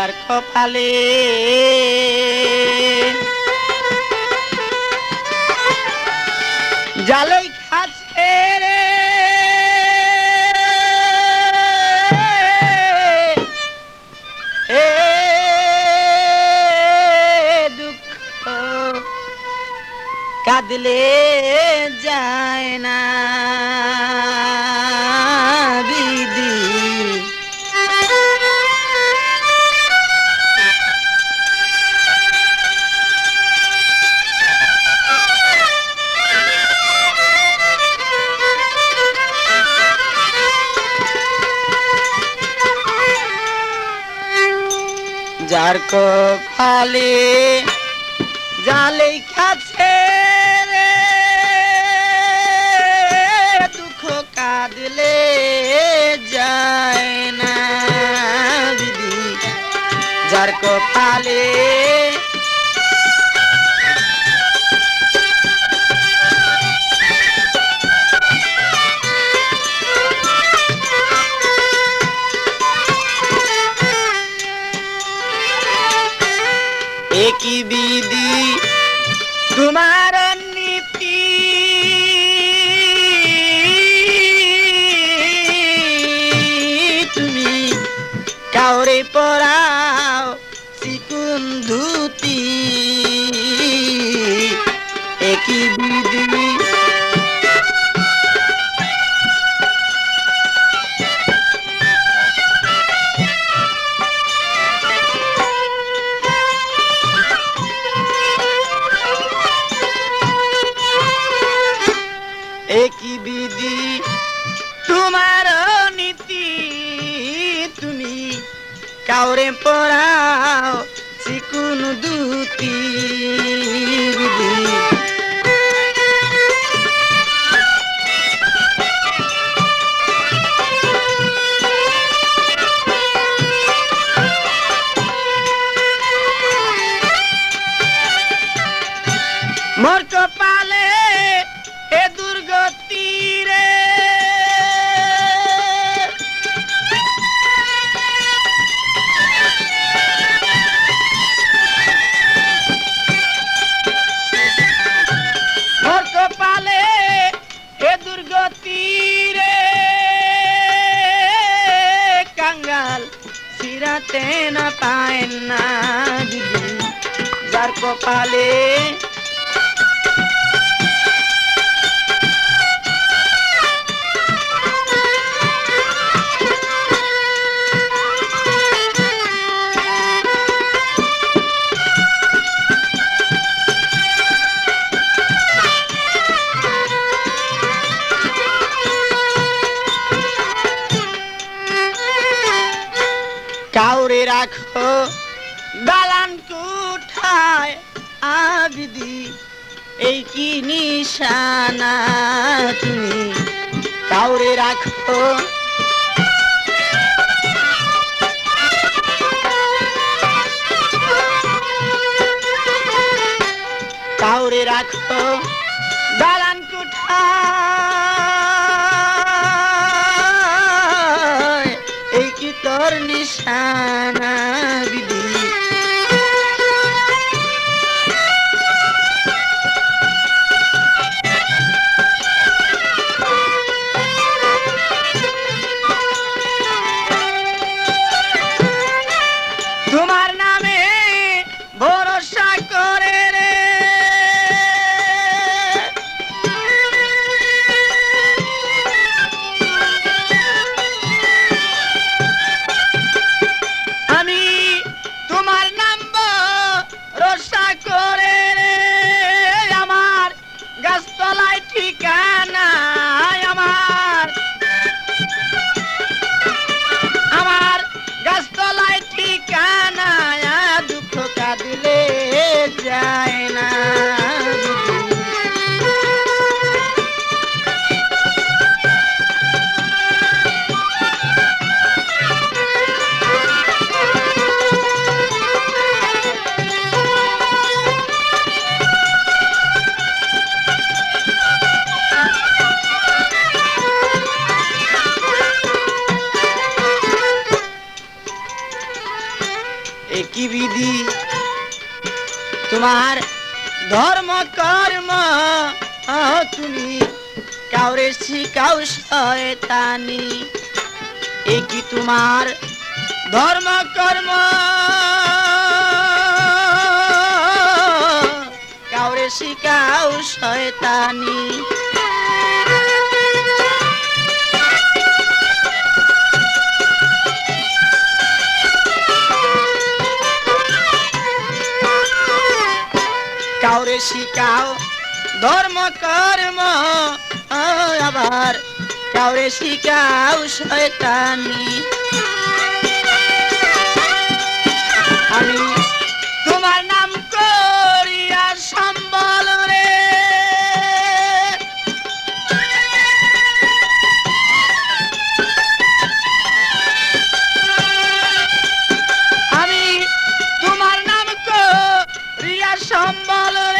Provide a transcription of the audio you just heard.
যার কপালে। জালেই খাচ্ছে রে। দুঃখ কাঁদলে। যার কপালে জালে খাচ্ছে একই বিধি তোমার নীতি। তুমি কাউরে পড়াও চিকুন ধুতি। একই বিধি তোমার নীতি তুমি কাউরে পড়াও চিকুন দুতি কপালে। কাউরে রাখো দালান কুঠায় আবিদি এই কি নিশানা তুমি? কাউরে রাখো। কাউরে রাখো। দালান কুঠায় এই কি তোর নিশানা? একই বিধি? তোমার ধর্ম, কর্ম তুমি কাউরে শিখাও শয়তানি। একই তোমার ধর্ম, কর্ম? কাউরে শিখাও শয়তানি। শিখাও ধর্ম, কর্ম আবার। কাউরে শিখাও শয়তানি। আমি তোমার নাম করিয়া সম্বল রে। আমি তোমার নাম করিয়া সম্বল রে।